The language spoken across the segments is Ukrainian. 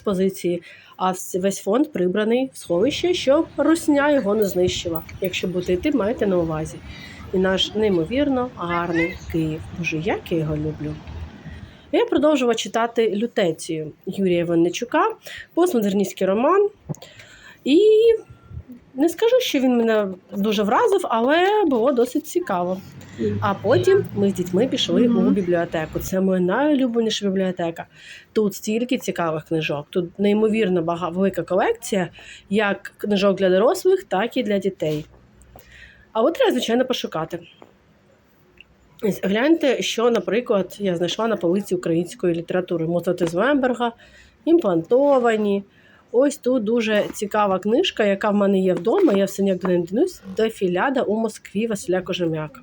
експозиції, а весь фонд прибраний в сховище, щоб русня його не знищила. Якщо будете йти, маєте на увазі. І наш неймовірно гарний Київ. Боже, як я його люблю. Я продовжувала читати лютецію Юрія Винничука, постмодерністський роман. І не скажу, що він мене дуже вразив, але було досить цікаво. А потім ми з дітьми пішли Мгм. у бібліотеку. Це моя найулюбленіша бібліотека. Тут стільки цікавих книжок. Тут неймовірно бага, велика колекція, як книжок для дорослих, так і для дітей. А от треба, звичайно, пошукати. Гляньте, що, наприклад, я знайшла на полиці української літератури Моцарта з Вемберга, імплантовані. Ось тут дуже цікава книжка, яка в мене є вдома. Я все ніяк до неї не дінусь. Дефіляда у Москві Василя Кожем'яка.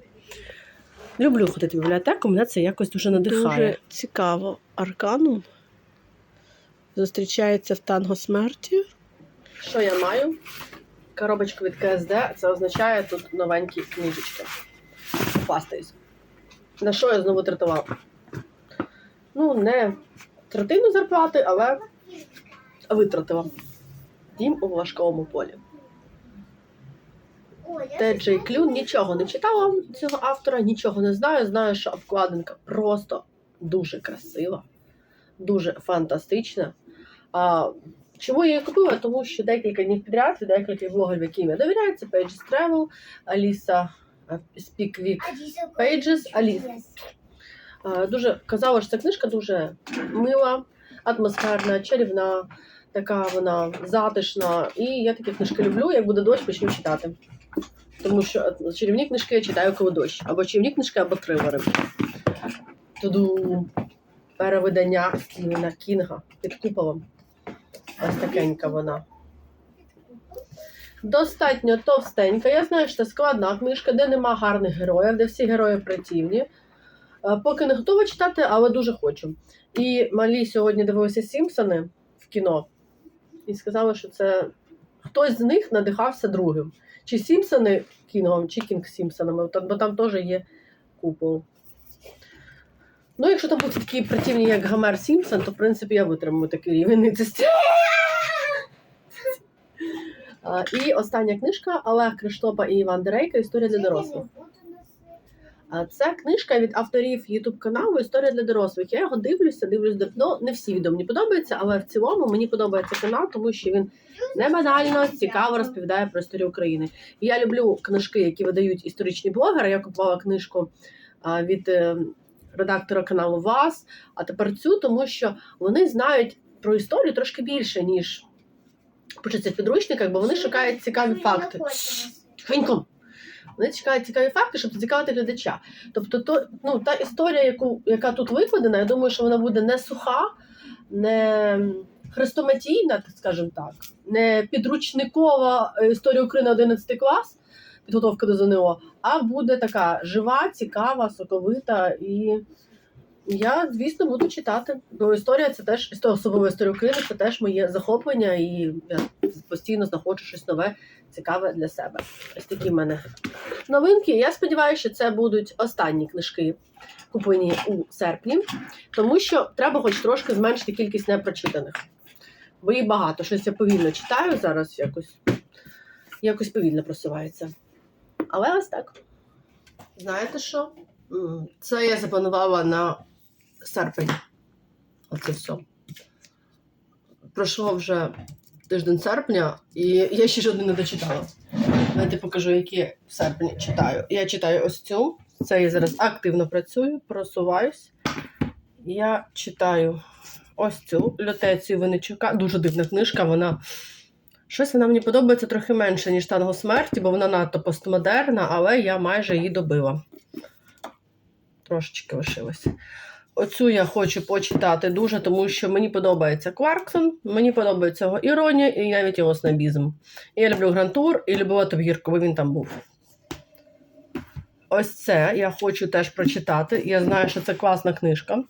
Люблю ходити в бібліотеку, мене це якось дуже надихає. Дуже цікаво. Арканум зустрічається в танго смерті. Що я маю? Коробочку від КСД, це означає тут новенькі книжечки. Пастись. На що я знову тратував? Ну, не третину зарплати, але витратила. Дім у важкому полі. Те Джей Клюн нічого не читала цього автора, нічого не знаю. Знаю, що обкладинка просто дуже красива, дуже фантастична. А, чому я її купила? Тому що декілька днів підряд від декілька блогерів, яким я довіряю, це Pages Travel, Аліса е, Speak Week Pages, Аліс. Е, Дуже казала, що ця книжка дуже мила, атмосферна, чарівна, така вона затишна. І я такі книжки люблю. Як буде дощ, почну читати. Тому що е, чарівні книжки я читаю коли дощ. Або чарівні книжки, або трилери. Туду перевидання Стівена Кінга під куполом. Ось такенька вона. Достатньо товстенька. Я знаю, що це складна книжка, де нема гарних героїв, де всі герої противні. Е, Поки не готова читати, але дуже хочу. І малі сьогодні дивилися Сімпсони в кіно і сказали, що це хтось з них надихався другим. Чи Сімпсони Кінгом, чи Кінг Сімпсонами, бо там теж є купол. Ну, якщо там будуть такі противні, як Гомер Сімпсон, то в принципі я витримую такий рівень нитості. І остання книжка Олег Криштопа і Іван Дерейка Історія для дорослих. Це книжка від авторів Ютуб каналу Історія для дорослих. Я його дивлюся, дивлюсь давно. Не всі відео мені подобаються, але в цілому мені подобається канал, тому що він не банально цікаво розповідає про історію України. І я люблю книжки, які видають історичні блогери. Я купувала книжку від е, редактора каналу ВАС, а тепер цю, тому що вони знають про історію трошки більше, ніж пишеться в підручниках, бо вони шукають цікаві факти. Тихенько. Вони чекають цікаві факти, щоб зацікавити глядача. Тобто, то, ну, та історія, яку, яка тут викладена, я думаю, що вона буде не суха, не хрестоматійна, скажімо так, не підручникова е, історія України 11 клас, підготовка до ЗНО, а буде така жива, цікава, соковита. І я, звісно, буду читати. Бо історія це теж особова історія України, це теж моє захоплення, і я постійно знаходжу щось нове, цікаве для себе. Ось такі в мене новинки. Я сподіваюся, що це будуть останні книжки, куплені у серпні, тому що треба хоч трошки зменшити кількість непрочитаних. Бо їх багато. Щось я повільно читаю зараз, якось, якось повільно просувається. Але ось так. Знаєте що? Це я запланувала на серпень. Оце все. Пройшло вже тиждень серпня, і я ще жоден не дочитала. Давайте покажу, які в серпні читаю. Я читаю ось цю. Це я зараз активно працюю, просуваюсь. Я читаю ось цю лютецію Винничука. Дуже дивна книжка. Вона щось вона мені подобається трохи менше, ніж танго смерті, бо вона надто постмодерна, але я майже її добила. Трошечки лишилось. Оцю я хочу почитати дуже, тому що мені подобається Кларксон, мені подобається його іронія і навіть його снобізм. Я люблю Грантур і любила Тобгірку, бо він там був. Ось це я хочу теж прочитати. Я знаю, що це класна книжка.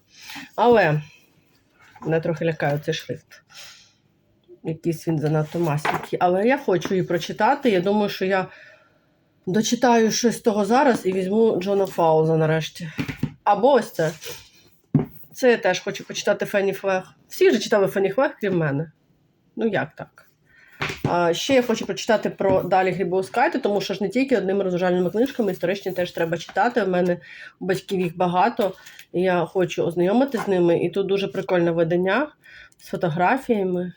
Але мене трохи лякає цей шрифт. Якийсь він занадто масенький. Але я хочу її прочитати. Я думаю, що я дочитаю щось з того зараз і візьму Джона Фауза нарешті. Або ось це. Це я теж хочу почитати Фенні Флег. Всі вже читали Фенні Флег, крім мене. Ну як так? А, ще я хочу прочитати про далі Грібоускайте, тому що ж не тільки одними розважальними книжками, історичні теж треба читати. У мене у батьків їх багато, і я хочу ознайомитися з ними. І тут дуже прикольне видання з фотографіями.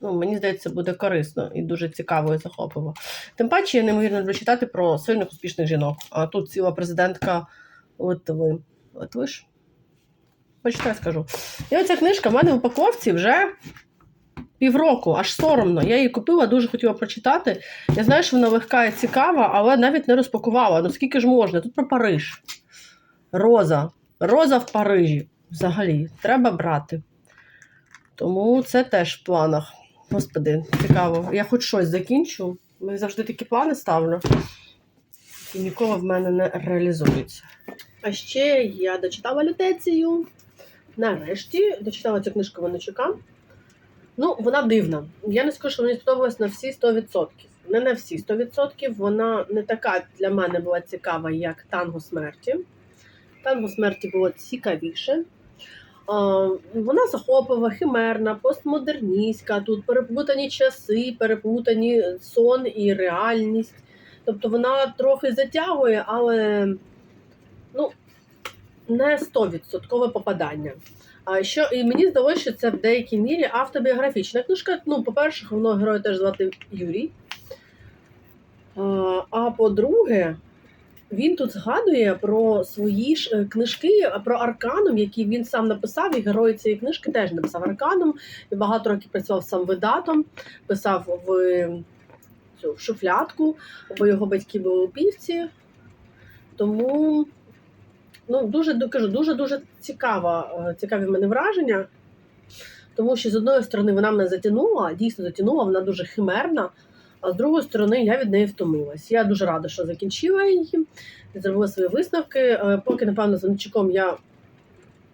Ну, мені здається, буде корисно і дуже цікаво і захопливо. Тим паче, я неймовірно люблю читати про сильних успішних жінок. А тут ціла президентка Литви. Литви ж? Почитай, скажу. І оця книжка в мене в упаковці вже півроку, аж соромно. Я її купила, дуже хотіла прочитати. Я знаю, що вона легка і цікава, але навіть не розпакувала. Ну скільки ж можна? Тут про Париж. Роза. Роза в Парижі. Взагалі, треба брати. Тому це теж в планах. Господи, цікаво. Я хоч щось закінчу. Я завжди такі плани ставлю, які ніколи в мене не реалізуються. А ще я дочитала лютецію. Нарешті дочитала цю книжку Винничука. Ну, вона дивна. Я не скажу, що мені сподобалась на всі 100%. Не на всі 100%. Вона не така для мене була цікава, як танго смерті. Танго смерті було цікавіше. Вона захоплива, химерна, постмодерністська. Тут переплутані часи, переплутані сон і реальність. Тобто вона трохи затягує, але ну, не 100% попадання. А що і мені здалося, що це в деякій мірі автобіографічна книжка. Ну, по-перше, головного героя теж звати Юрій. А, по-друге, він тут згадує про свої ж е, книжки, про Арканом, які він сам написав, і герой цієї книжки теж написав Арканом. І багато років працював сам видатом, писав в цю в шуфлятку, бо його батьки були у півці. Тому ну, дуже ду- кажу, дуже дуже цікава, е, цікаві в мене враження. Тому що з одної сторони вона мене затягнула, дійсно затягнула, вона дуже химерна. А з другої сторони, я від неї втомилась. Я дуже рада, що закінчила її, зробила свої висновки. Е, Поки, напевно, з Анчуком я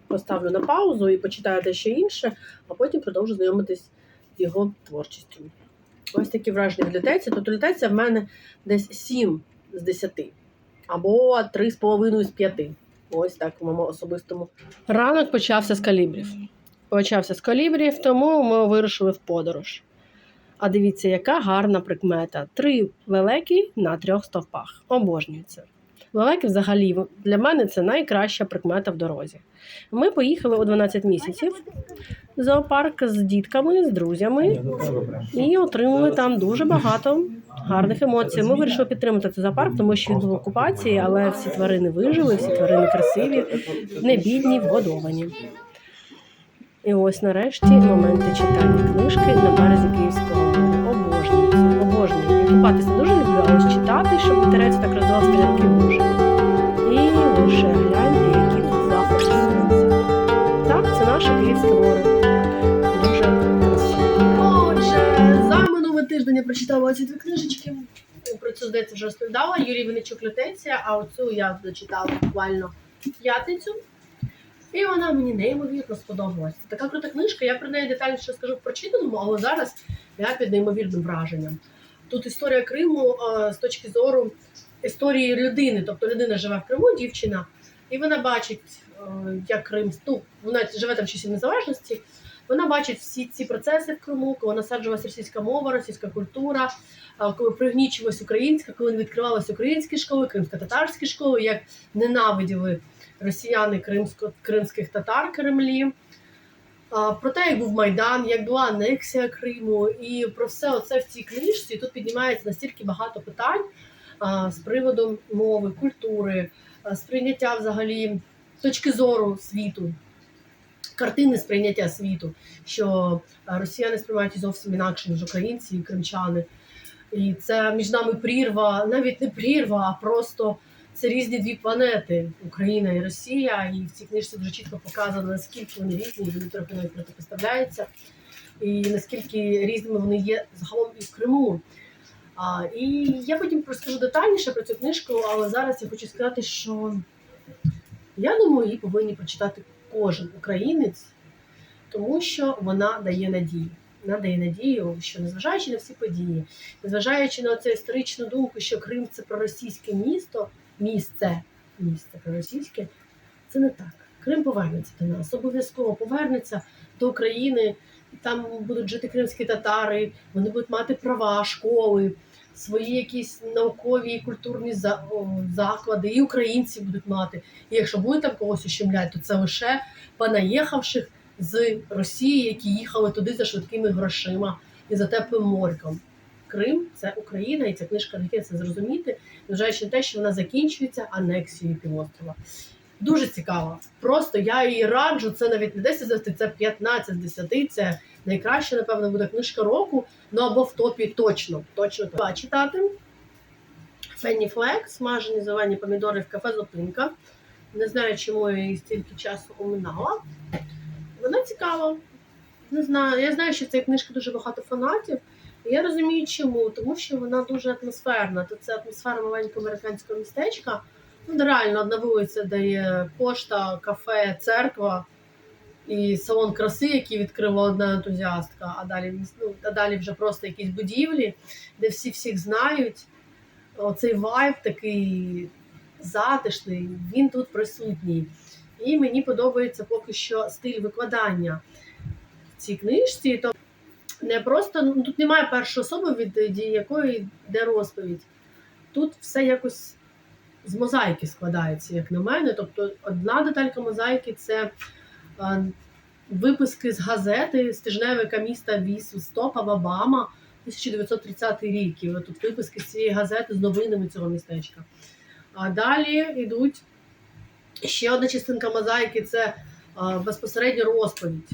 поставлю на паузу і почитаю дещо інше, а потім продовжу знайомитись з його творчістю. Ось такі враження в літеці. Тобто літеця в мене десь 7 з 10 або 3,5 з 5. Ось так у моєму особистому. Ранок почався з калібрів. Почався з калібрів, тому ми вирушили в подорож. А дивіться, яка гарна прикмета. Три лелеки на трьох стовпах. Обожнюю це. Лелеки взагалі для мене це найкраща прикмета в дорозі. Ми поїхали у 12 місяців в зоопарк з дітками, з друзями і отримали там дуже багато гарних емоцій. Ми вирішили підтримати цей зоопарк, тому що він був в окупації, але всі тварини вижили, всі тварини красиві, не бідні, вгодовані. І ось нарешті моменти читання книжки на березі Київського це. Я купатися дуже люблю, а ось читати, щоб вітерець так роздавав стрілки дуже. І лише гляньте, які тут захочі. Так, це наше Київське море. Дуже красиво. Отже, за минулий тиждень я прочитала ці дві книжечки. Про цю, здається, вже розповідала. Юрій Винничук Лютеція, а оцю я дочитала буквально п'ятницю. І вона мені неймовірно сподобалась. Це така крута книжка. Я про неї детальніше скажу в прочитаному, але зараз я під неймовірним враженням. Тут історія Криму з точки зору історії людини. Тобто людина живе в Криму, дівчина, і вона бачить, е, як Крим ну, вона живе там в часів незалежності. Вона бачить всі ці процеси в Криму, коли насаджувалася російська мова, російська культура, коли пригнічувалась українська, коли не відкривалися українські школи, кримсько-татарські школи, як ненавиділи росіяни кримсько, кримських татар Кремлі. Про те, як був Майдан, як була анексія Криму, і про все оце в цій книжці тут піднімається настільки багато питань з приводу мови, культури, сприйняття взагалі точки зору світу, картини сприйняття світу, що росіяни сприймають зовсім інакше, ніж українці і кримчани. І це між нами прірва, навіть не прірва, а просто це різні дві планети Україна і Росія. І в цій книжці дуже чітко показано, наскільки вони різні, вони трохи навіть протипоставляються, і наскільки різними вони є загалом і в Криму. А, і я потім розкажу детальніше про цю книжку, але зараз я хочу сказати, що я думаю, її повинні прочитати кожен українець, тому що вона дає надію. Вона дає надію, що незважаючи на всі події, незважаючи на цю історичну думку, що Крим це проросійське місто, місце, місце проросійське, це не так. Крим повернеться до нас, обов'язково повернеться до України. Там будуть жити кримські татари, вони будуть мати права, школи, свої якісь наукові і культурні заклади, і українці будуть мати. І якщо будуть там когось ущемляти, то це лише понаїхавших з Росії, які їхали туди за швидкими грошима і за теплим морьком. Крим це Україна, і ця книжка дає це зрозуміти, незважаючи на те, що вона закінчується анексією півострова. Дуже цікаво. Просто я її раджу. Це навіть не 10 з 10, це 15 з 10. Це найкраща, напевно, буде книжка року. Ну або в топі точно. Точно треба читати. Фенні Флек, смажені зелені помідори в кафе Зупинка. Не знаю, чому я її стільки часу оминала. Вона цікава. Не знаю. Я знаю, що цієї книжки дуже багато фанатів. Я розумію, чому. Тому що вона дуже атмосферна. То це атмосфера маленького американського містечка. Ну, реально одна вулиця, де є пошта, кафе, церква і салон краси, який відкрила одна ентузіастка, а далі, ну, а далі вже просто якісь будівлі, де всі всіх знають. Оцей вайб такий затишний, він тут присутній. І мені подобається поки що стиль викладання в цій книжці. Не просто ну, тут немає першої особи, від якої йде розповідь. Тут все якось з мозаїки складається, як на мене. Тобто, одна деталька мозаїки це е, виписки з газети з тижневика міста Віс Стопа Обама 1930 рік. І тут виписки з цієї газети з новинами цього містечка. А далі йдуть ще одна частинка мозаїки це е, безпосередньо розповідь.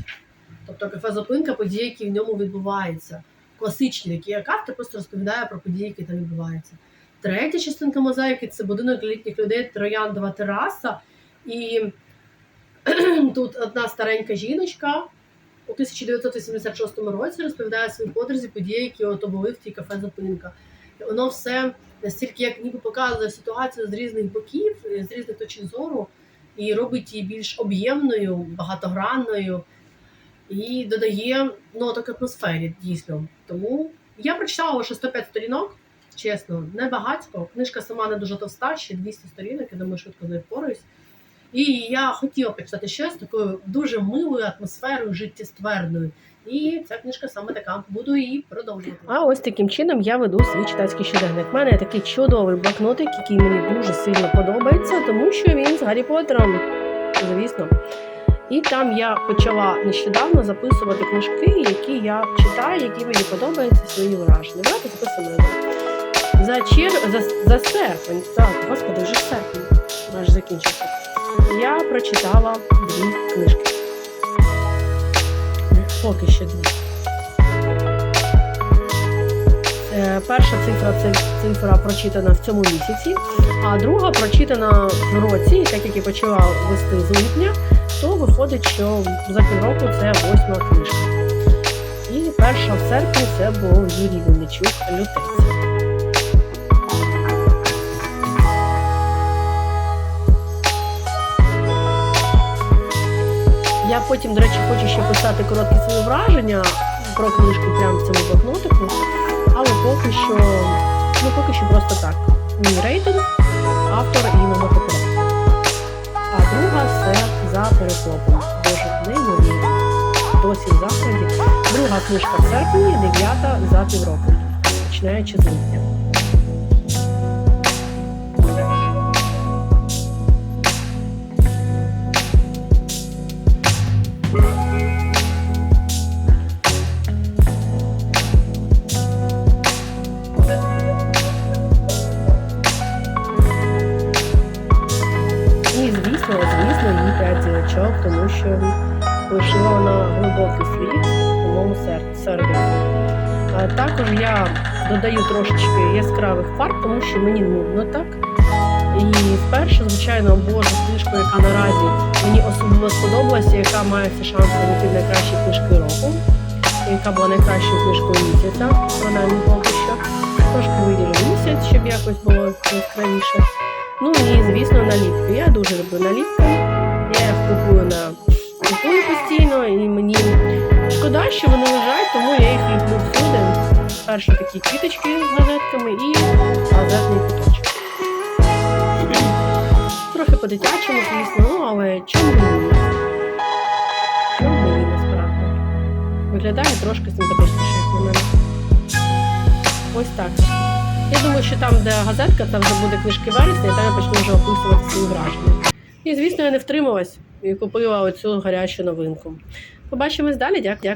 Тобто кафе зупинка, події, які в ньому відбуваються. Класичні, які як автор просто розповідає про події, які там відбуваються. Третя частинка мозаїки це будинок літніх людей Трояндова тераса. І тут одна старенька жіночка у 1986 році розповідає своїй подрузі події, які ото були в тій кафе Зупинка. Воно все настільки як ніби показує ситуацію з різних боків, з різних точок зору, і робить її більш об'ємною, багатогранною і додає ноток атмосфері дійсно. Тому я прочитала лише 105 сторінок. Чесно, не багатько. Книжка сама не дуже товста, ще 200 сторінок, я думаю, швидко з нею впораюсь. І я хотіла почитати щось з такою дуже милою атмосферою, життєстверною. І ця книжка саме така. Буду її продовжувати. А ось таким чином я веду свій читацький щоденник. У мене такий чудовий блокнотик, який мені дуже сильно подобається, тому що він з Гаррі Поттером, звісно. І там я почала нещодавно записувати книжки, які я читаю, які мені подобаються свої враження. Давайте записуємо. За чер... за, за серпень. Так, господи, вже серпень. Аж закінчився. Я прочитала дві книжки. Поки що дві. Е, Перша цифра це цифра прочитана в цьому місяці, а друга прочитана в році, так як я почала вести з липня, то виходить, що за півроку це восьма книжка. І перша в серпні це був Юрій Винничук Лютець. Я потім, до речі, хочу ще писати короткі свої враження про книжку прямо в цьому блокнотику, але поки що, ну поки що просто так. Мій рейтинг, автор і номер А друга це за перекопом. Боже, неймовірно. Досі в закладі. Друга книжка в серпні, дев'ята за півроку, починаючи з липня. Також я додаю трошечки яскравих фарб, тому що мені нудно так. І вперше, звичайно, боже книжку, яка наразі мені особливо сподобалася, яка має всі шанси бути найкращою книжкою року, яка була найкращою книжкою місяця, принаймні поки що. Трошки виділю місяць, щоб якось було яскравіше. Ну і звісно, наліпки. Я дуже люблю наліпки. Я їх купую на купую постійно, і мені шкода, що вони лежать, тому я їх. Перші такі квіточки з газетками і газетний куточок. Трохи по-дитячому, звісно, ну але чому ні? Чому ні, насправді? Виглядає трошки симпатичніше, як на мене. Ось так. Я думаю, що там, де газетка, там вже буде книжки вересня, і там я почну вже описувати свої враження. І, звісно, я не втрималась і купила оцю гарячу новинку. Побачимось далі. Дякую.